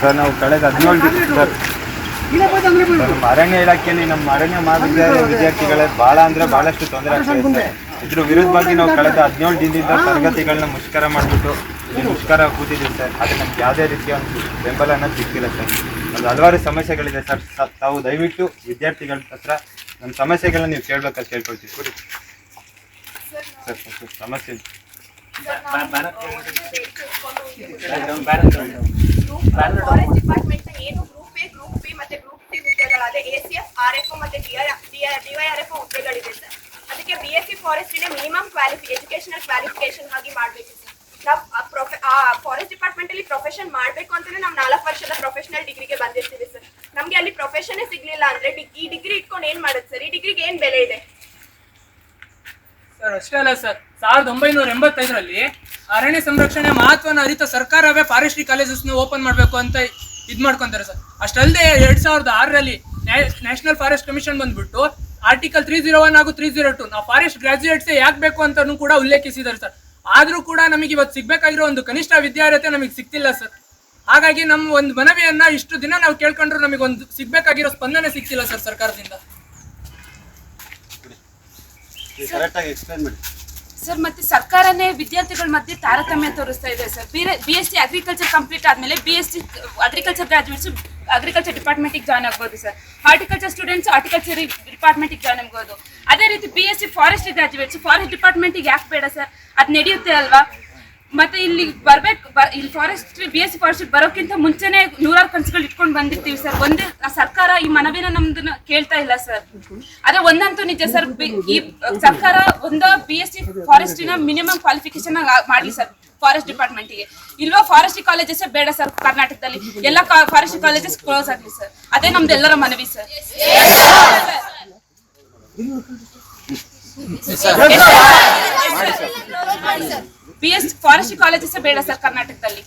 Sir ನಾವು ಕಳೆದ ಹದಿನೇಳು ದಿವಸ ಸರ್ ನಮ್ಮ ಅರಣ್ಯ ಇಲಾಖೆಯಲ್ಲಿ ನಮ್ಮ ಅರಣ್ಯ ಮಹಾವಿದ್ಯಾಲಯ ವಿದ್ಯಾರ್ಥಿಗಳೇ ಬಹಳ ಅಂದ್ರೆ ಬಹಳಷ್ಟು ತೊಂದರೆ ಆಗ್ತಾ ಇದ್ರ ವಿರುದ್ಧವಾಗಿ ನಾವು ಕಳೆದ ಹದಿನೇಳು ದಿನದಿಂದ ತರಗತಿಗಳನ್ನ ಮುಷ್ಕರ ಮಾಡಿಬಿಟ್ಟು ಮುಷ್ಕರ ಕೂತಿದ್ದೀವಿ ಸರ್. ಅದು ನಮ್ಗೆ ಯಾವುದೇ ರೀತಿಯ ಒಂದು ಬೆಂಬಲ ಅನ್ನೋದು ಸಿಕ್ಕಿಲ್ಲ ಸರ್. ಅದು ಹಲವಾರು ಸಮಸ್ಯೆಗಳಿದೆ ಸರ್. ತಾವು ದಯವಿಟ್ಟು ವಿದ್ಯಾರ್ಥಿಗಳ ಹತ್ರ ನಮ್ಮ ಸಮಸ್ಯೆಗಳನ್ನ ನೀವು ಕೇಳ್ಬೇಕಂತ ಕೇಳ್ಕೊಳ್ತೀವಿ ಸರ್ ಸರ್ ಸರ್, ಸಮಸ್ಯೆ. ಫಾರೆಸ್ಟ್ ಡಿಪಾರ್ಟ್ಮೆಂಟ್ ಏನು ಗ್ರೂಪ್ ಎ ಗ್ರೂಪ್ ಬಿ ಮತ್ತೆ group C ಹುದ್ದೆಗಳಾದ A C F R F ಮತ್ತೆ ಡಿವೈಆರ್ಎಫ್ ಹುದ್ದೆಗಳಿದೆ ಸರ್ ಅದಕ್ಕೆ B S C forest minimum qualifi educational qualification ಆಗಿ ಮಾಡಬೇಕು ಸರ್ ನಾವು ಫಾರೆಸ್ಟ್ ಡಿಪಾರ್ಟ್ಮೆಂಟ್ ಅಲ್ಲಿ ಪ್ರೊಫೆಷನ್ ಮಾಡಬೇಕು ಅಂತಾನೆ ನಾವು ನಾಲ್ಕು ವರ್ಷದ ಪ್ರೊಫೆಷನಲ್ ಡಿಗ್ರಿಗೆ ಬಂದಿರ್ತೀವಿ ಸರ್ ನಮ್ಗೆ ಅಲ್ಲಿ ಪ್ರೊಫೆಷನ್ ಸಿಗ್ಲಿಲ್ಲ ಅಂದ್ರೆ ಈ ಡಿಗ್ರಿ ಇಟ್ಕೊಂಡು ಏನ್ ಮಾಡುತ್ತೆ ಸರ್ ಈ ಡಿಗ್ರಿಗೆ ಏನ್ ಬೆಲೆ ಇದೆ? ಸರ್, ಅಷ್ಟೇ ಅಲ್ಲ ಸರ್. ಸಾವಿರದ ಒಂಬೈನೂರ ಎಂಬತ್ತೈದರಲ್ಲಿ ಅರಣ್ಯ ಸಂರಕ್ಷಣೆ ಮಹತ್ವನ ಅರಿತ ಸರ್ಕಾರವೇ ಫಾರೆಸ್ಟ್ರಿ ಕಾಲೇಜಸ್ನ ಓಪನ್ ಮಾಡಬೇಕು ಅಂತ ಇದು ಮಾಡ್ಕೊಂತಾರೆ ಸರ್. ಅಷ್ಟಲ್ಲದೆ ಎರಡು ಸಾವಿರದ ಆರರಲ್ಲಿ ನ್ಯಾಷನಲ್ ಫಾರೆಸ್ಟ್ ಕಮಿಷನ್ ಬಂದ್ಬಿಟ್ಟು ಆರ್ಟಿಕಲ್ ತ್ರೀ ಜೀರೋ ಒನ್ ಹಾಗೂ ತ್ರೀ ಜೀರೋ ಟು ನಾವು ಫಾರೆಸ್ಟ್ ಗ್ರಾಜುಯೇಟ್ಸ್ ಯಾಕೆ ಬೇಕು ಅಂತಲೂ ಕೂಡ ಉಲ್ಲೇಖಿಸಿದ್ದಾರೆ ಸರ್. ಆದರೂ ಕೂಡ ನಮಗೆ ಇವತ್ತು ಸಿಗಬೇಕಾಗಿರೋ ಒಂದು ಕನಿಷ್ಠ ವಿದ್ಯಾರ್ಹತೆ ನಮಗೆ ಸಿಗ್ತಿಲ್ಲ ಸರ್. ಹಾಗಾಗಿ ನಮ್ಮ ಒಂದು ಮನವಿಯನ್ನು ಇಷ್ಟು ದಿನ ನಾವು ಕೇಳ್ಕೊಂಡ್ರು ನಮಗೆ ಒಂದು ಸಿಗಬೇಕಾಗಿರೋ ಸ್ಪಂದನೆ ಸಿಗ್ತಿಲ್ಲ ಸರ್ ಸರ್ಕಾರದಿಂದ. ಸರ್, ಮತ್ತೆ ಸರ್ಕಾರನೇ ವಿದ್ಯಾರ್ಥಿಗಳ ಮಧ್ಯೆ ತಾರತಮ್ಯ ತೋರಿಸ್ತಾ ಇದೆ sir. B S C agriculture complete ಆದ್ಮೇಲೆ B S C agriculture graduates agriculture ಡಿಪಾರ್ಟ್ಮೆಂಟಿಗೆ join ಆಗ್ಬೋದು ಸರ್. ಹಾರ್ಟಿಕಲ್ಚರ್ ಸ್ಟೂಡೆಂಟ್ಸ್ ಹಾರ್ಟಿಕಲ್ಚರ್ ಡಿಪಾರ್ಟ್ಮೆಂಟಿಗೆ ಜಾಯ್ನ್ ಆಗ್ಬೋದು. ಅದೇ ರೀತಿ B S C forest graduates forest ಡಿಪಾರ್ಟ್ಮೆಂಟಿಗೆ ಯಾಕೆ ಬೇಡ ಸರ್? ಅದು ನಡೆಯುತ್ತೆ ಅಲ್ವಾ? ಮತ್ತೆ ಇಲ್ಲಿ ಬರ್ಬೇಕು ಇಲ್ಲಿ forest B S C forest ಬರೋಕ್ಕಿಂತ ಮುಂಚೆನೆ ನೂರಾರು ಕನಸುಗಳು ಇಟ್ಕೊಂಡು ಬಂದಿರ್ತೀವಿ ಸರ್ ಒಂದೇ ಆ ಸರ್ಕಾರ ಈ ಮನವಿನ ನಮ್ದನ್ನ ಕೇಳ್ತಾ ಇಲ್ಲ ಸರ್ ಅದೇ ಒಂದಂತೂ ನಿಜ ಸರ್ ಈ ಸರ್ಕಾರ ಒಂದ ಬಿ ಎಸ್ ಸಿ ಫಾರೆಸ್ಟಿನ ಮಿನಿಮಮ್ ಕ್ವಾಲಿಫಿಕೇಶನ್ ಮಾಡಿ ಸರ್ ಫಾರೆಸ್ಟ್ ಡಿಪಾರ್ಟ್ಮೆಂಟ್ಗೆ. ಇಲ್ವಾ ಫಾರೆಸ್ಟ್ ಕಾಲೇಜಸ್ ಬೇಡ ಸರ್ ಕರ್ನಾಟಕದಲ್ಲಿ. ಎಲ್ಲ ಫಾರೆಸ್ಟ್ ಕಾಲೇಜಸ್ ಕ್ಲೋಸ್ ಆಗಲಿ ಸರ್ ಅದೇ ನಮ್ದು ಎಲ್ಲರ ಮನವಿ sir B S forest colleges ಬೇಡ ಸರ್ ಕರ್ನಾಟಕದಲ್ಲಿ.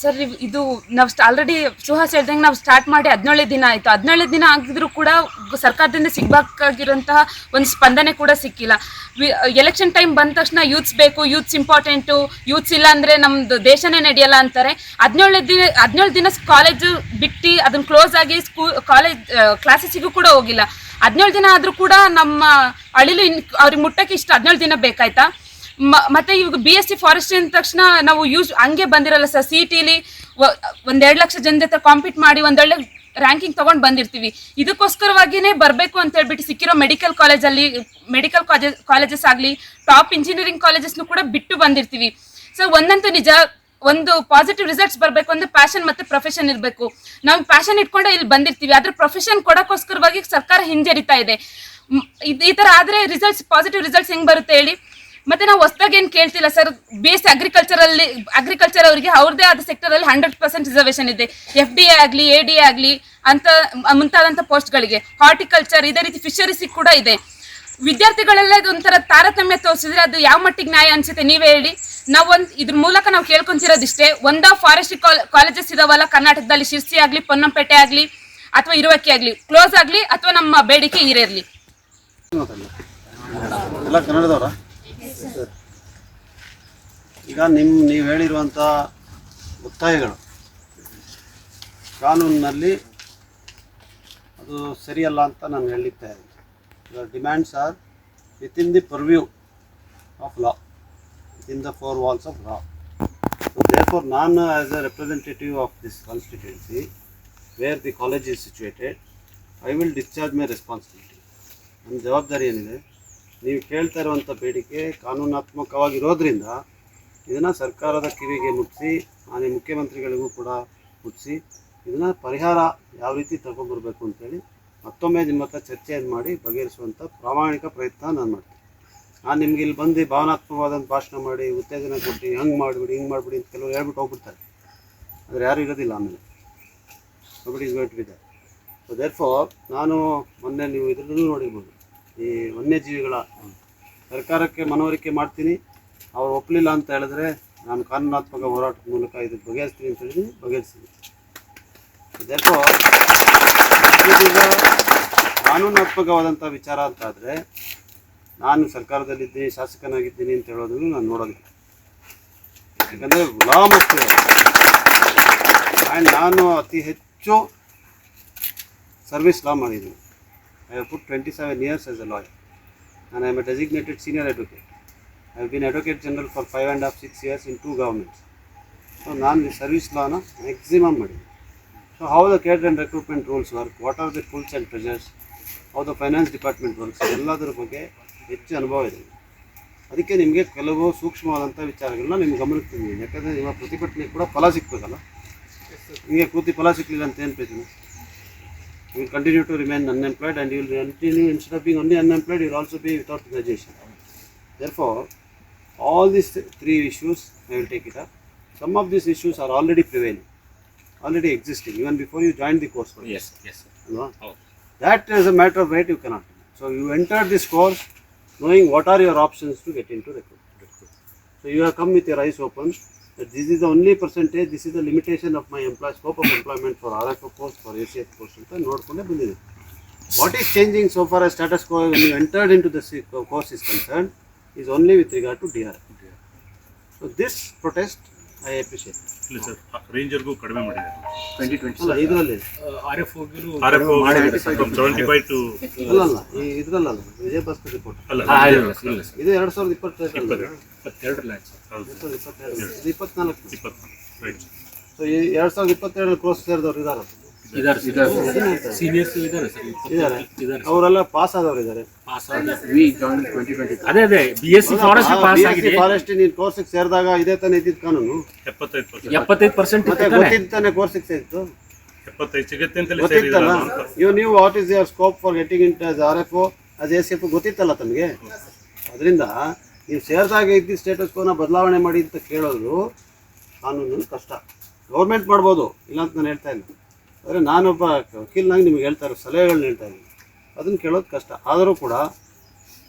ಸರ್ ಇದು ನಾವು ಆಲ್ರೆಡಿ ಸುಹಾಸ್ ಹೇಳ್ದಂಗೆ ನಾವು ಸ್ಟಾರ್ಟ್ ಮಾಡಿ ಹದಿನೇಳು ದಿನ ಆಯಿತು. ಹದಿನೇಳು ದಿನ ಆಗಿದ್ರು ಕೂಡ ಸರ್ಕಾರದಿಂದ ಸಿಗ್ಬೇಕಾಗಿರೋಂತಹ ಒಂದು ಸ್ಪಂದನೆ ಕೂಡ ಸಿಕ್ಕಿಲ್ಲ. ಎಲೆಕ್ಷನ್ ಟೈಮ್ ಬಂದ ತಕ್ಷಣ ಯೂತ್ಸ್ ಬೇಕು ಯೂತ್ಸ್ ಇಂಪಾರ್ಟೆಂಟು ಯೂತ್ಸ್ ಇಲ್ಲ ಅಂದರೆ ನಮ್ಮದು ದೇಶನೇ ನಡೆಯಲ್ಲ ಅಂತಾರೆ. ಹದಿನೇಳು ದಿನ ಹದಿನೇಳು ದಿನ ಕಾಲೇಜು ಬಿಟ್ಟು ಅದನ್ನು ಕ್ಲೋಸ್ ಆಗಿ ಸ್ಕೂಲ್ ಕಾಲೇಜ್ ಕ್ಲಾಸಸ್ಸಿಗೂ ಕೂಡ ಹೋಗಿಲ್ಲ. ಹದಿನೇಳು ದಿನ ಆದರೂ ಕೂಡ ನಮ್ಮ ಅಳಿಲು ಇನ್ ಅವ್ರಿಗೆ ಮುಟ್ಟಕ್ಕೆ ಇಷ್ಟು. ಹದಿನೇಳು ದಿನ ಬೇಕಾಯ್ತಾ? ಮತ್ತೆ ಇವಾಗ ಬಿ ಎಸ್ ಸಿ ಫಾರೆಸ್ಟ್ ಅಂದ ತಕ್ಷಣ ನಾವು ಯೂಸ್ ಹಂಗೆ ಬಂದಿರಲ್ಲ ಸರ್. ಸಿ ಟಿಲಿ ಒಂದೆರಡು ಲಕ್ಷ ಜನ ಜೊತೆ ಕಾಂಪೀಟ್ ಮಾಡಿ ಒಂದೊಳ್ಳೆ ರ್ಯಾಂಕಿಂಗ್ ತಗೊಂಡು ಬಂದಿರ್ತೀವಿ. ಇದಕ್ಕೋಸ್ಕರವಾಗಿಯೇ ಬರಬೇಕು ಅಂತ ಹೇಳ್ಬಿಟ್ಟು ಸಿಕ್ಕಿರೋ ಮೆಡಿಕಲ್ ಕಾಲೇಜಲ್ಲಿ ಮೆಡಿಕಲ್ ಕಾಲೇಜ್ ಕಾಲೇಜಸ್ ಆಗಲಿ ಟಾಪ್ ಇಂಜಿನಿಯರಿಂಗ್ ಕಾಲೇಜಸ್ನು ಕೂಡ ಬಿಟ್ಟು ಬಂದಿರ್ತೀವಿ. ಸೊ ಒಂದಂತೂ ನಿಜ ಒಂದು ಪಾಸಿಟಿವ್ ರಿಸಲ್ಟ್ಸ್ ಬರಬೇಕು ಅಂದ್ರೆ ಪ್ಯಾಷನ್ ಮತ್ತೆ ಪ್ರೊಫೆಷನ್ ಇರಬೇಕು. ನಾವು ಪ್ಯಾಷನ್ ಇಟ್ಕೊಂಡೆ ಇಲ್ಲಿ ಬಂದಿರ್ತೀವಿ, ಆದ್ರೆ ಪ್ರೊಫೆಷನ್ ಕೊಡೋಕ್ಕೋಸ್ಕರವಾಗಿ ಸರ್ಕಾರ ಹಿಂಜರಿತಾ ಇದೆ. ಈ ತರ ಆದ್ರೆ ರಿಸಲ್ಟ್ಸ್ ಪಾಸಿಟಿವ್ ರಿಸಲ್ಟ್ಸ್ ಹೆಂಗ್ ಬರುತ್ತೆ ಹೇಳಿ? ಮತ್ತೆ ನಾವು ಹೊಸದಾಗಿ ಏನು ಕೇಳ್ತಿಲ್ಲ ಸರ್ ಬೇಸ್ ಎಸ್ ಅಗ್ರಿಕಲ್ಚರ್ ಅಲ್ಲಿ ಅಗ್ರಿಕಲ್ಚರ್ ಅವರಿಗೆ ಅವ್ರದೇ ಆದ ಸೆಕ್ಟರ್ ಅಲ್ಲಿ ಹಂಡ್ರೆಡ್ ಪರ್ಸೆಂಟ್ ರಿಸರ್ವೇಶನ್ ಇದೆ. ಎಫ್ ಡಿ ಎ ಆಗಲಿ ಎ ಡಿ ಎ ಆಗಲಿ, ಅಂತ ಮುಂತಾದಂಥ ಪೋಸ್ಟ್ಗಳಿಗೆ ಹಾರ್ಟಿಕಲ್ಚರ್ ಇದೇ ರೀತಿ ಫಿಶರೀಸ್ ಕೂಡ ಇದೆ. ವಿದ್ಯಾರ್ಥಿಗಳೆಲ್ಲ ಒಂಥರ ತಾರತಮ್ಯ ತೋರಿಸಿದ್ರೆ ಅದು ಯಾವ ಮಟ್ಟಿಗೆ ನ್ಯಾಯ ಅನ್ಸುತ್ತೆ ನೀವೇ ಹೇಳಿ. ನಾವು ಒಂದು ಇದ್ರ ಮೂಲಕ ನಾವು ಕೇಳ್ಕೊಂತಿರೋದಿಷ್ಟೇ. ಒಂದ ಫಾರೆಸ್ಟ್ ಕಾಲೇಜಸ್ ಇದಾವಲ್ಲ, ಕರ್ನಾಟಕದಲ್ಲಿ ಶಿರ್ಸಿ ಆಗಲಿ, ಪೊನ್ನಂಪೇಟೆ ಆಗಲಿ, ಅಥವಾ ಇರುವಕ್ಕೆ ಆಗಲಿ ಕ್ಲೋಸ್ ಆಗಲಿ ಅಥವಾ ನಮ್ಮ ಬೇಡಿಕೆ ಈರೇರಲಿ? ಈಗ ನಿಮ್ ನೀವು ಹೇಳಿರುವಂಥ ಒತ್ತಾಯಗಳು. ಕಾನೂನಿನಲ್ಲಿ ಅದು ಸರಿಯಲ್ಲ ಅಂತ ನಾನು ಹೇಳಲಿಕ್ಕೆ ಇದ್ದೀನಿ demands are within the purview of law within the four walls of law therefore ನಾನು as a representative of this constituency where the college is situated I will discharge my responsibility ನನ್ನ ಜವಾಬ್ದಾರಿ ಏನಿದೆ? ನೀವು ಕೇಳ್ತಾ ಇರುವಂಥ ಬೇಡಿಕೆ ಕಾನೂನಾತ್ಮಕವಾಗಿರೋದ್ರಿಂದ ಇದನ್ನು ಸರ್ಕಾರದ ಕಿವಿಗೆ ಮುಟ್ಟಿಸಿ ಮಾನ್ಯ ಮುಖ್ಯಮಂತ್ರಿಗಳಿಗೂ ಕೂಡ ಮುಟ್ಟಿಸಿ ಇದನ್ನು ಪರಿಹಾರ ಯಾವ ರೀತಿ ತಗೊಂಡ್ಬರ್ಬೇಕು ಅಂತೇಳಿ ಮತ್ತೊಮ್ಮೆ ನಿಮ್ಮ ಹತ್ರ ಚರ್ಚೆಯನ್ನು ಮಾಡಿ ಬಗೆಹರಿಸುವಂಥ ಪ್ರಾಮಾಣಿಕ ಪ್ರಯತ್ನ ನಾನು ಮಾಡ್ತೀನಿ. ನಾನು ನಿಮ್ಗೆ ಇಲ್ಲಿ ಬಂದು ಭಾವನಾತ್ಮಕವಾದಂಥ ಭಾಷಣ ಮಾಡಿ, ಉತ್ತೇಜನ ಕೊಟ್ಟು, ಹಂಗೆ ಮಾಡಿಬಿಡಿ, ಹಿಂಗೆ ಮಾಡಿಬಿಡಿ ಅಂತ ಕೆಲವರು ಹೇಳ್ಬಿಟ್ಟು ಹೋಗ್ಬಿಡ್ತಾರೆ. ಆದರೆ ಯಾರು ಇರೋದಿಲ್ಲ ಆಮೇಲೆ. Kabaddi is going to be there so there ನಾನು ಮೊನ್ನೆ ನೀವು ಇದರಲ್ಲೂ ನೋಡಿರ್ಬೋದು, ಈ ವನ್ಯಜೀವಿಗಳ ಸರ್ಕಾರಕ್ಕೆ ಮನವರಿಕೆ ಮಾಡ್ತೀನಿ. ಅವ್ರು ಒಪ್ಪಲಿಲ್ಲ ಅಂತ ಹೇಳಿದ್ರೆ ನಾನು ಕಾನೂನಾತ್ಮಕ ಹೋರಾಟದ ಮೂಲಕ ಇದು ಬಗೆಹರಿಸ್ತೀನಿ ಅಂತ ಹೇಳಿದ್ದೀನಿ ಬಗೆಹರಿಸ್ತೀನಿ ದೇರ್ ಫಾರ್ ಇದೀಗ ಕಾನೂನಾತ್ಮಕವಾದಂಥ ವಿಚಾರ ಅಂತ ಆದರೆ ನಾನು ಸರ್ಕಾರದಲ್ಲಿದ್ದೀನಿ ಶಾಸಕನಾಗಿದ್ದೀನಿ ಅಂತ ಹೇಳೋದನ್ನು ನಾನು ನೋಡೋದಿಲ್ಲ. ಯಾಕಂದರೆ ಲಾ ಮಸ್ಟ್ ಆ್ಯಂಡ್ ನಾನು ಅತಿ ಹೆಚ್ಚು ಸರ್ವಿಸ್ ಲಾ ಮಾಡಿದ್ದೀನಿ. I have put twenty seven years as a lawyer ನಾನು I am a designated senior advocate I have been advocate general for five and half six years in two governments. So ನಾನು service ಲಾನ maximum ಮಾಡಿದ್ದೀನಿ. So how the cadre and recruitment rules work what are the pulls and pressures how the finance department works ಎಲ್ಲದರ ಬಗ್ಗೆ ಹೆಚ್ಚು ಅನುಭವ ಇದೆ ಅದಕ್ಕೆ ನಿಮಗೆ ಕೆಲವು ಸೂಕ್ಷ್ಮವಾದಂಥ ವಿಚಾರಗಳನ್ನ ನಿಮ್ಗೆ ಗಮನಕ್ಕೆ ತಂದಿದ್ದೀನಿ ಯಾಕಂದರೆ ನಿಮ್ಮ ಪ್ರತಿಭಟನೆ ಕೂಡ ಫಲ ಸಿಗ್ಬೇಕಲ್ಲ ನಿಮಗೆ ಕೂತಿ ಫಲ ಸಿಕ್ಕಲಿಲ್ಲ ಅಂತ ಏನು will continue to remain unemployed and you will continue instead of being only unemployed you will also be without graduation therefore all these th- three issues i will take it up some of these issues are already prevailing already existing even before you joined the course Yes, yes. ಅಲ್ವಾ? that is a matter of right you cannot so you entered this course knowing what are your options to get into recruitment so you have come with your eyes open that this is the only percentage this is the limitation of my employ scope of employment for RFO post for ACF post ಅಂತ ನೋಡ್ಕೊಂಡೇ ಬಂದಿದೆ what is changing so for status quo when you entered into the si- course is concerned is only with regard to DRF so this protest I appreciate ಇಲ್ಲ sir ರೇಂಜರ್ಗೂ ಕಡಿಮೆ ಮಾಡಿದ್ದಾರೆ. Twenty twenty ಇದರಲ್ಲಿ? R F seventy five to ಅಲ್ಲ ಅಲ್ಲ ಈ ಇದ್ರಲ್ಲ ವಿಜಯ Bhaskar report ಅಲ್ಲ ಇದು ಎರಡು ಸಾವಿರದ ಇಪ್ಪತ್ತೆರಡು. ಇಪ್ಪತ್ತೆರಡು ಲ್ಯಾಕ್ಸ್ ಹೌದು ಎರಡ್ ಸಾವಿರದ ಇಪ್ಪತ್ತೆರಡು. ಇದು ಇಪ್ಪತ್ನಾಲ್ಕು. ಇಪ್ಪತ್ನಾಲ್ಕು ರೈಟ್ ಸೊ ಈ ಎರಡು ಸಾವಿರದ ಇಪ್ಪತ್ತೆರಡು ಕ್ರೋಸ್ ಸೇರಿದವ್ರು ಇದಾರೆ ಇದಾರೆ ಸೀನಿಯರ್ಸ್ ಇದಾರೆ ಸರ್. ಇದ್ದಾರೆ ಇದಾರೆ ಅವರೆಲ್ಲ ಪಾಸ್ ಆದವ್ರು ಇದ್ದಾರೆ ಪಾಸ್ ಅದೇ ಅದೇ. B S C forest pass ಆಗಿದೆ. ಫಾರೆಸ್ಟ್ ನೀನ್ ಕೋರ್ಸಿಗೆ ಸೇರಿದಾಗ ಇದೇ ತಾನೇ ಇದ್ದಿದ್ದು ಕಾನೂನು? ಎಪ್ಪತ್ತೈದು ಪರ್ಸೆಂಟ್ ಎಪ್ಪತ್ತೈದು ಪರ್ಸೆಂಟ್ ಮತ್ತೆ ಗೊತ್ತಿದ್ದು ತಾನೇ ಕೋರ್ಸಿಗೆ ಸೇರಿತ್ತು ಎಪ್ಪತ್ತೈದು ಸಿಗುತ್ತೆ ಅಂತಲೇ ನೀವು what is your scope for getting in as R F as S F ಗೊತ್ತಿತ್ತಲ್ಲ ತಮಗೆ? ಅದರಿಂದ ನೀವು ಸೇರಿದಾಗ ಇದ್ದ ಸ್ಟೇಟಸ್ ಕೋನ ಬದಲಾವಣೆ ಮಾಡಿ ಅಂತ ಕೇಳೋದು ಕಾನೂನು ಕಷ್ಟ. ಗೌರ್ಮೆಂಟ್ ಮಾಡ್ಬೋದು. ಇಲ್ಲ ಅಂತ ನಾನು ಹೇಳ್ತಾ ಇಲ್ಲ. ಆದರೆ ನಾನೊಬ್ಬ ವಕೀಲನಾಗಿ ನಿಮ್ಗೆ ಹೇಳ್ತಾ ಇರೋ ಸಲಹೆಗಳನ್ನ ಹೇಳ್ತಾ ಇದ್ದೀನಿ. ಅದನ್ನು ಕೇಳೋದು ಕಷ್ಟ. ಆದರೂ ಕೂಡ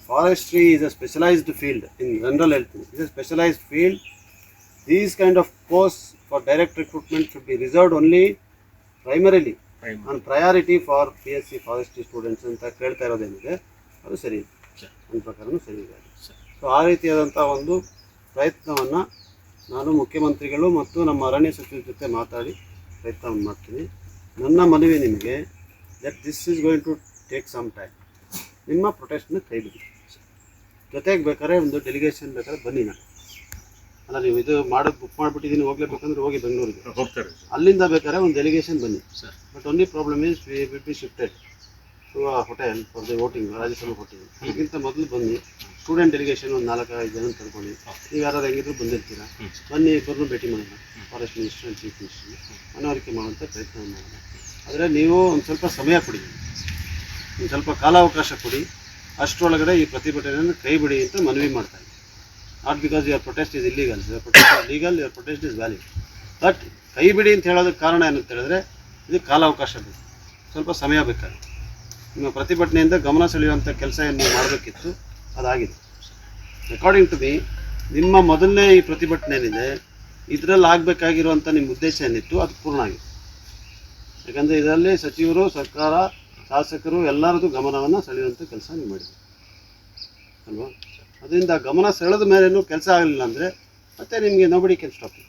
forestry is a specialised field in general ಹೇಳ್ತೀನಿ. Is a specialised field these kind of course for direct recruitment should be reserved only primarily on priority for P S C forestry students ಅಂತ ಕೇಳ್ತಾ ಇರೋದೇನಿದೆ ಅದು ಸರಿ ನನ್ನ ಪ್ರಕಾರನೂ ಸರಿ ಇದೆ. So ಆ ರೀತಿಯಾದಂಥ ಒಂದು ಪ್ರಯತ್ನವನ್ನು ನಾನು ಮುಖ್ಯಮಂತ್ರಿಗಳು ಮತ್ತು ನಮ್ಮ ಅರಣ್ಯ ಸಚಿವರ ಜೊತೆ ಮಾತಾಡಿ ಪ್ರಯತ್ನವನ್ನು ಮಾಡ್ತೀನಿ. ನನ್ನ ಮನವಿ ನಿಮಗೆ that this is going to take some time ನಿಮ್ಮ ಪ್ರೊಟೆಸ್ಟ್ನ ಕೈ ಬಿಡಿ. ಜೊತೆಗೆ ಬೇಕಾದ್ರೆ ಒಂದು ಡೆಲಿಗೇಷನ್ ಬೇಕಾದ್ರೆ ಬನ್ನಿ ನಾನು. ಅಲ್ಲ ನೀವು ಇದು ಮಾಡೋದು ಬುಕ್ ಮಾಡಿಬಿಟ್ಟಿದ್ದೀನಿ ಹೋಗ್ಲೇಬೇಕಂದ್ರೆ ಹೋಗಿ ಬೆಂಗಳೂರಿಗೆ. ಹೋಗ್ತಾರೆ ಅಲ್ಲಿಂದ ಬೇಕಾದ್ರೆ ಒಂದು ಡೆಲಿಗೇಷನ್ ಬನ್ನಿ. Sir. But only problem is we will be shifted a hotel for the voting Rajya Sabha hotel ಅದಕ್ಕಿಂತ ಮೊದಲು ಬನ್ನಿ. ಸ್ಟೂಡೆಂಟ್ ಡೆಲಿಗೇಷನ್ ಒಂದು ನಾಲ್ಕೈದು ಜನ ತಗೊಳ್ಳಿ ನೀವು ಯಾರಾದ್ರು ಹೆಂಗಿದ್ರು ಬಂದಿರ್ತೀರಾ? ಬನ್ನಿ ಇಬ್ಬರನ್ನು ಭೇಟಿ ಮಾಡೋಣ. Forest minister and chief minister ಮನವರಿಕೆ ಮಾಡುವಂಥ ಪ್ರಯತ್ನ ಮಾಡೋಣ. ಆದರೆ ನೀವು ಒಂದು ಸ್ವಲ್ಪ ಸಮಯ ಕೊಡಿ. ಒಂದು ಸ್ವಲ್ಪ ಕಾಲಾವಕಾಶ ಕೊಡಿ. ಅಷ್ಟರೊಳಗಡೆ ಈ ಪ್ರತಿಭಟನೆಯನ್ನು ಕೈ ಬಿಡಿ ಅಂತ ಮನವಿ ಮಾಡ್ತಾ ಇದ್ದೀನಿ. Not because your protest is illegal your protest is legal your protest is valid but ಕೈ ಬಿಡಿ ಅಂತ ಹೇಳೋದಕ್ಕೆ ಕಾರಣ ಏನಂತ ಹೇಳಿದ್ರೆ ಇದು ಕಾಲಾವಕಾಶ ಬೇಕು. ಸ್ವಲ್ಪ ಸಮಯ ಬೇಕಾಗುತ್ತೆ. ನಿಮ್ಮ ಪ್ರತಿಭಟನೆಯಿಂದ ಗಮನ ಸೆಳೆಯುವಂಥ ಕೆಲಸ ಏನು ನೀವು ಮಾಡಬೇಕಿತ್ತು, ಅದಾಗಿದೆ. ಅಕಾರ್ಡಿಂಗ್ ಟು ಮಿ ನಿಮ್ಮ ಮೊದಲನೇ ಈ ಪ್ರತಿಭಟನೆ ಏನಿದೆ, ಇದರಲ್ಲಿ ಆಗಬೇಕಾಗಿರುವಂಥ ನಿಮ್ಮ ಉದ್ದೇಶ ಏನಿತ್ತು, ಅದು ಪೂರ್ಣ ಆಗಿದೆ. ಯಾಕಂದರೆ ಇದರಲ್ಲಿ ಸಚಿವರು, ಸರ್ಕಾರ, ಶಾಸಕರು ಎಲ್ಲರದ್ದು ಗಮನವನ್ನು ಸೆಳೆಯುವಂಥ ಕೆಲಸ ನೀವು ಮಾಡಿದ್ದೀರಿ. ಅಲ್ವಾ? ಅದರಿಂದ ಗಮನ ಸೆಳೆದ ಮೇಲೇನು ಕೆಲಸ ಆಗಲಿಲ್ಲ ಅಂದರೆ ಮತ್ತೆ ನಿಮಗೆ ನೋಬಡಿ ಕೆನ್ ಸ್ಟಾಪ್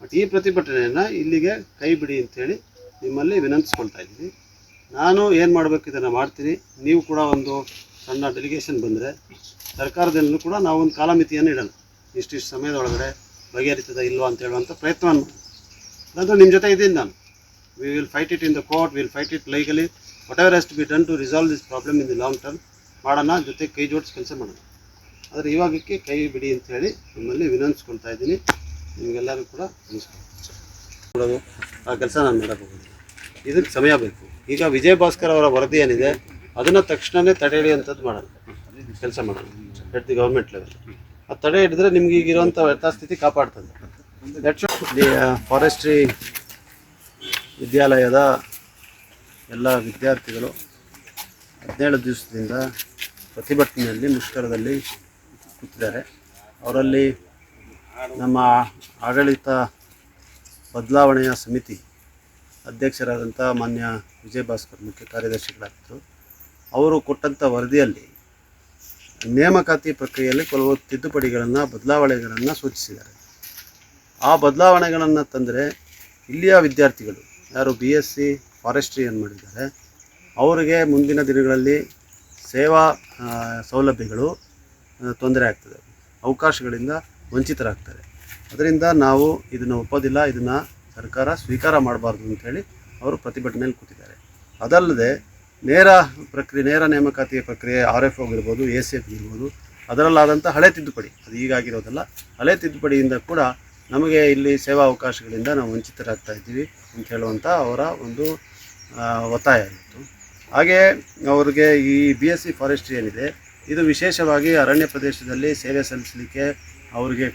ಬಟ್ ಈ ಪ್ರತಿಭಟನೆಯನ್ನು ಇಲ್ಲಿಗೆ ಕೈ ಬಿಡಿ ಅಂತೇಳಿ ನಿಮ್ಮಲ್ಲಿ ವಿನಂತಿಸ್ಕೊಳ್ತಾ ಇದ್ದೀನಿ. ನಾನು ಏನು ಮಾಡಬೇಕು ಇದನ್ನು ಮಾಡ್ತೀನಿ. ನೀವು ಕೂಡ ಒಂದು ಸಣ್ಣ ಡೆಲಿಗೇಷನ್ ಬಂದರೆ ಸರ್ಕಾರದಲ್ಲೂ ಕೂಡ ನಾವು ಒಂದು ಕಾಲಮಿತಿಯನ್ನು ಇಡೋಣ. ಇಷ್ಟಿಷ್ಟು ಸಮಯದೊಳಗಡೆ ಬಗೆಹರಿತದ ಇಲ್ವಾ ಅಂತ ಹೇಳುವಂಥ ಪ್ರಯತ್ನವನ್ನು ನಾನು ನಿಮ್ಮ ಜೊತೆ ಇದ್ದೀನಿ ನಾನು. We will fight it in the court will fight it legally whatever has to be done to resolve this problem in the long term ಮಾಡೋಣ, ಜೊತೆ ಕೈ ಜೋಡಿಸಿ ಕೆಲಸ ಮಾಡೋಣ. ಆದರೆ ಇವಾಗಕ್ಕೆ ಕೈ ಬಿಡಿ ಅಂತ ಹೇಳಿ ನಿಮ್ಮಲ್ಲಿ ವಿನಂತಿಸ್ಕೊಳ್ತಾ ಇದ್ದೀನಿ. ನಿಮಗೆಲ್ಲರೂ ಕೂಡ ನಮಸ್ಕಾರ. ಆ ಕೆಲಸ ನಾನು ಹೋಗೋದಿಲ್ಲ ಇದಕ್ಕೆ ಸಮಯ ಬೇಕು. ಈಗ ವಿಜಯ್ ಭಾಸ್ಕರ್ ಅವರ ವರದಿ ಏನಿದೆ, ಅದನ್ನು ತಕ್ಷಣವೇ ತಡೆ ಹಿಡಿಯುವಂಥದ್ದು ಮಾಡೋದು ಕೆಲಸ ಮಾಡೋದು ಎಟ್ ದಿ ಗೌರ್ಮೆಂಟ್ ಲೆವೆಲ್ ಅದು ತಡೆ ಹಿಡಿದ್ರೆ ನಿಮ್ಗೆ ಈಗಿರುವಂಥ ಯಥಾಸ್ಥಿತಿ ಕಾಪಾಡ್ತದೆ. ಫಾರೆಸ್ಟ್ರಿ ವಿದ್ಯಾಲಯದ ಎಲ್ಲ ವಿದ್ಯಾರ್ಥಿಗಳು ಹದಿನೇಳು ದಿವಸದಿಂದ ಪ್ರತಿಭಟನೆಯಲ್ಲಿ ಮುಷ್ಕರದಲ್ಲಿ ಕೂತಿದ್ದಾರೆ. ಅವರಲ್ಲಿ ನಮ್ಮ ಆಡಳಿತ ಬದಲಾವಣೆಯ ಸಮಿತಿ ಅಧ್ಯಕ್ಷರಾದಂಥ ಮಾನ್ಯ ವಿಜಯ್ ಭಾಸ್ಕರ್ ಮುಖ್ಯ ಕಾರ್ಯದರ್ಶಿಗಳಾಗಿದ್ದರು. ಅವರು ಕೊಟ್ಟಂಥ ವರದಿಯಲ್ಲಿ ನೇಮಕಾತಿ ಪ್ರಕ್ರಿಯೆಯಲ್ಲಿ ಕೆಲವು ತಿದ್ದುಪಡಿಗಳನ್ನು, ಬದಲಾವಣೆಗಳನ್ನು ಸೂಚಿಸಿದ್ದಾರೆ. ಆ ಬದಲಾವಣೆಗಳನ್ನು ತಂದರೆ ಇಲ್ಲಿಯ ವಿದ್ಯಾರ್ಥಿಗಳು, ಯಾರು ಬಿ ಎಸ್ ಸಿ ಫಾರೆಸ್ಟ್ರಿಯನ್ನು ಮಾಡಿದ್ದಾರೆ, ಅವರಿಗೆ ಮುಂದಿನ ದಿನಗಳಲ್ಲಿ ಸೇವಾ ಸೌಲಭ್ಯಗಳು ತೊಂದರೆ ಆಗ್ತದೆ. ಅವಕಾಶಗಳಿಂದ ವಂಚಿತರಾಗ್ತಾರೆ. ಅದರಿಂದ ನಾವು ಇದನ್ನು ಒಪ್ಪೋದಿಲ್ಲ, ಇದನ್ನು ಸರ್ಕಾರ ಸ್ವೀಕಾರ ಮಾಡಬಾರ್ದು ಅಂತೇಳಿ ಅವರು ಪ್ರತಿಭಟನೆಯಲ್ಲಿ ಕೂತಿದ್ದಾರೆ. ಅದಲ್ಲದೆ ನೇರ ಪ್ರಕ್ರಿಯೆ, ನೇರ ನೇಮಕಾತಿಯ ಪ್ರಕ್ರಿಯೆ, ಆರ್ ಎಫ್ ಆಗಿರ್ಬೋದು, ಎ ಸಿ ಎಫ್ ಇರ್ಬೋದು ಅದರಲ್ಲಾದಂಥ ಹಳೆ ತಿದ್ದುಪಡಿ, ಅದು ಈಗಾಗಿರೋದಲ್ಲ, ಹಳೆ ತಿದ್ದುಪಡಿಯಿಂದ ಕೂಡ ನಮಗೆ ಇಲ್ಲಿ ಸೇವಾ ಅವಕಾಶಗಳಿಂದ ನಾವು ವಂಚಿತರಾಗ್ತಾ ಇದ್ದೀವಿ ಅಂತ ಹೇಳುವಂಥ ಅವರ ಒಂದು ಒತ್ತಾಯ ಇತ್ತು. ಹಾಗೆ ಅವ್ರಿಗೆ ಈ ಬಿ ಎಸ್ ಸಿ ಫಾರೆಸ್ಟ್ರಿ ಏನಿದೆ, ಇದು ವಿಶೇಷವಾಗಿ ಅರಣ್ಯ ಪ್ರದೇಶದಲ್ಲಿ ಸೇವೆ ಸಲ್ಲಿಸಲಿಕ್ಕೆ ಅವರಿಗೆ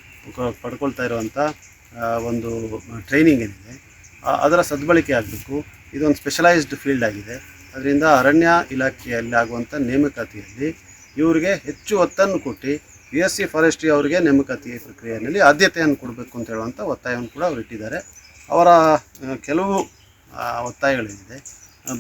ಪಡ್ಕೊಳ್ತಾ ಇರುವಂಥ ಒಂದು ಟ್ರೈನಿಂಗ್ ಏನಿದೆ ಅದರ ಸದ್ಬಳಕೆ ಆಗಬೇಕು. ಇದೊಂದು ಸ್ಪೆಷಲೈಸ್ಡ್ ಫೀಲ್ಡ್ ಆಗಿದೆ. ಅದರಿಂದ ಅರಣ್ಯ ಇಲಾಖೆಯಲ್ಲಿ ಆಗುವಂಥ ನೇಮಕಾತಿಯಲ್ಲಿ ಇವರಿಗೆ ಹೆಚ್ಚು ಒತ್ತನ್ನು ಕೊಟ್ಟು ಬಿ ಎಸ್ ಸಿ ಫಾರೆಸ್ಟ್ರಿ ಅವರಿಗೆ ನೇಮಕಾತಿ ಪ್ರಕ್ರಿಯೆಯಲ್ಲಿ ಆದ್ಯತೆಯನ್ನು ಕೊಡಬೇಕು ಅಂತ ಹೇಳುವಂಥ ಒತ್ತಾಯವನ್ನು ಕೂಡ ಅವರು ಇಟ್ಟಿದ್ದಾರೆ. ಅವರ ಕೆಲವು ಒತ್ತಾಯಗಳೇನಿದೆ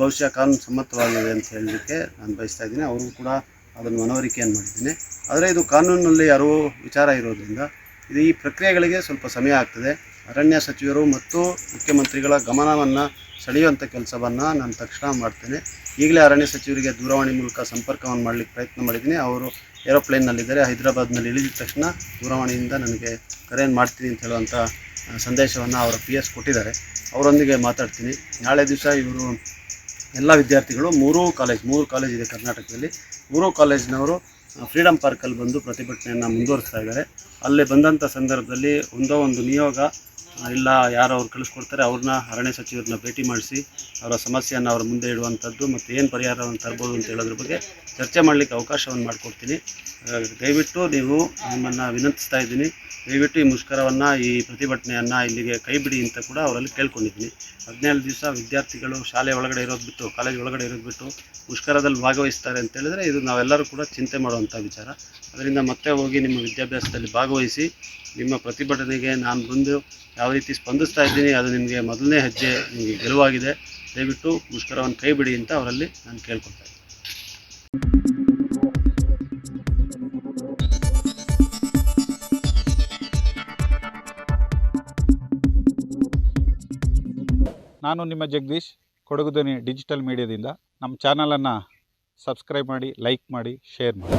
ಬಹುಶಃ ಕಾನೂನು ಸಮ್ಮತವಾಗಿದೆ ಅಂತ ಹೇಳಲಿಕ್ಕೆ ನಾನು ಬಯಸ್ತಾ ಇದ್ದೀನಿ. ಅವರು ಕೂಡ ಅದನ್ನು ಮನವರಿಕೆಯನ್ನು ಮಾಡಿದ್ದೀನಿ. ಆದರೆ ಇದು ಕಾನೂನಿನಲ್ಲಿ ಯಾರೋ ವಿಚಾರ ಇರೋದ್ರಿಂದ ಇದು ಈ ಪ್ರಕ್ರಿಯೆಗಳಿಗೆ ಸ್ವಲ್ಪ ಸಮಯ ಆಗ್ತದೆ. ಅರಣ್ಯ ಸಚಿವರು ಮತ್ತು ಮುಖ್ಯಮಂತ್ರಿಗಳ ಗಮನವನ್ನು ಸೆಳೆಯುವಂಥ ಕೆಲಸವನ್ನು ನಾನು ತಕ್ಷಣ ಮಾಡ್ತೇನೆ. ಈಗಲೇ ಅರಣ್ಯ ಸಚಿವರಿಗೆ ದೂರವಾಣಿ ಮೂಲಕ ಸಂಪರ್ಕವನ್ನು ಮಾಡಲಿಕ್ಕೆ ಪ್ರಯತ್ನ ಮಾಡಿದ್ದೀನಿ. ಅವರು ಏರೋಪ್ಲೇನ್ನಲ್ಲಿದ್ದಾರೆ ಹೈದರಾಬಾದ್ನಲ್ಲಿ ಇಳಿದ ತಕ್ಷಣ ದೂರವಾಣಿಯಿಂದ ನನಗೆ ಕರೆಯನ್ನು ಮಾಡ್ತೀನಿ ಅಂತ ಹೇಳುವಂಥ ಸಂದೇಶವನ್ನು ಅವರ ಪಿ ಎಸ್ ಕೊಟ್ಟಿದ್ದಾರೆ. ಅವರೊಂದಿಗೆ ಮಾತಾಡ್ತೀನಿ. ನಾಳೆ ದಿವಸ ಇವರು ಎಲ್ಲ ವಿದ್ಯಾರ್ಥಿಗಳು ಮೂರೂ ಕಾಲೇಜ್, ಮೂರು ಕಾಲೇಜ್ ಇದೆ ಕರ್ನಾಟಕದಲ್ಲಿ. ಮೂರೂ ಕಾಲೇಜಿನವರು ಫ್ರೀಡಮ್ ಪಾರ್ಕಲ್ಲಿ ಬಂದು ಪ್ರತಿಭಟನೆಯನ್ನು ಮುಂದುವರಿಸ್ತಾ ಇದ್ದಾರೆ. ಅಲ್ಲಿ ಬಂದಂಥ ಸಂದರ್ಭದಲ್ಲಿ ಒಂದೋ ಒಂದು ನಿಯೋಗ ಇಲ್ಲ, ಯಾರು ಅವ್ರು ಕಳಿಸ್ಕೊಡ್ತಾರೆ, ಅವ್ರನ್ನ ಅರಣ್ಯ ಸಚಿವರನ್ನ ಭೇಟಿ ಮಾಡಿಸಿ ಅವರ ಸಮಸ್ಯೆಯನ್ನು ಅವ್ರ ಮುಂದೆ ಇಡುವಂಥದ್ದು ಮತ್ತು ಏನು ಪರಿಹಾರವನ್ನು ತರ್ಬೋದು ಅಂತ ಹೇಳೋದ್ರ ಬಗ್ಗೆ ಚರ್ಚೆ ಮಾಡಲಿಕ್ಕೆ ಅವಕಾಶವನ್ನು ಮಾಡಿಕೊಡ್ತೀನಿ. ದಯವಿಟ್ಟು ನೀವು ನಿಮ್ಮನ್ನು ವಿನಂತಿಸ್ತಾ ಇದ್ದೀನಿ. ದಯವಿಟ್ಟು ಈ ಮುಷ್ಕರವನ್ನು, ಈ ಪ್ರತಿಭಟನೆಯನ್ನು ಇಲ್ಲಿಗೆ ಕೈ ಬಿಡಿ ಅಂತ ಕೂಡ ಅವರಲ್ಲಿ ಕೇಳ್ಕೊಂಡಿದ್ದೀನಿ. ಹದಿನೇಳು ದಿವಸ ವಿದ್ಯಾರ್ಥಿಗಳು ಶಾಲೆ ಒಳಗಡೆ ಇರೋದು ಬಿಟ್ಟು ಕಾಲೇಜ್ ಒಳಗಡೆ ಇರೋದು ಬಿಟ್ಟು ಮುಷ್ಕರದಲ್ಲಿ ಭಾಗವಹಿಸ್ತಾರೆ ಅಂತ ಹೇಳಿದ್ರೆ ಇದು ನಾವೆಲ್ಲರೂ ಕೂಡ ಚಿಂತೆ ಮಾಡುವಂಥ ವಿಚಾರ. ಅದರಿಂದ ಮತ್ತೆ ಹೋಗಿ ನಿಮ್ಮ ವಿದ್ಯಾಭ್ಯಾಸದಲ್ಲಿ ಭಾಗವಹಿಸಿ ನಿಮ್ಮ ಪ್ರತಿಭಟನೆಗೆ ನಾನು ಬಂದು ಯಾವ ರೀತಿ ಸ್ಪಂದಿಸ್ತಾ ಇದ್ದೀನಿ, ಅದು ನಿಮಗೆ ಮೊದಲನೇ ಹೆಜ್ಜೆ ನಿಮಗೆ ಗೆಲುವಾಗಿದೆ. ದಯವಿಟ್ಟು ಮುಷ್ಕರವನ್ನು ಕೈ ಬಿಡಿ ಅಂತ ಅವರಲ್ಲಿ ನಾನು ಕೇಳ್ಕೊಳ್ತಾ ಇದ್ದೀನಿ. ನಾನು ನಿಮ್ಮ ಜಗದೀಶ್ ಕೊಡಗುದನಿ ಡಿಜಿಟಲ್ ಮೀಡಿಯಾದಿಂದ. ನಮ್ಮ ಚಾನಲನ್ನು ಸಬ್ಸ್ಕ್ರೈಬ್ ಮಾಡಿ, ಲೈಕ್ ಮಾಡಿ, ಶೇರ್ ಮಾಡಿ.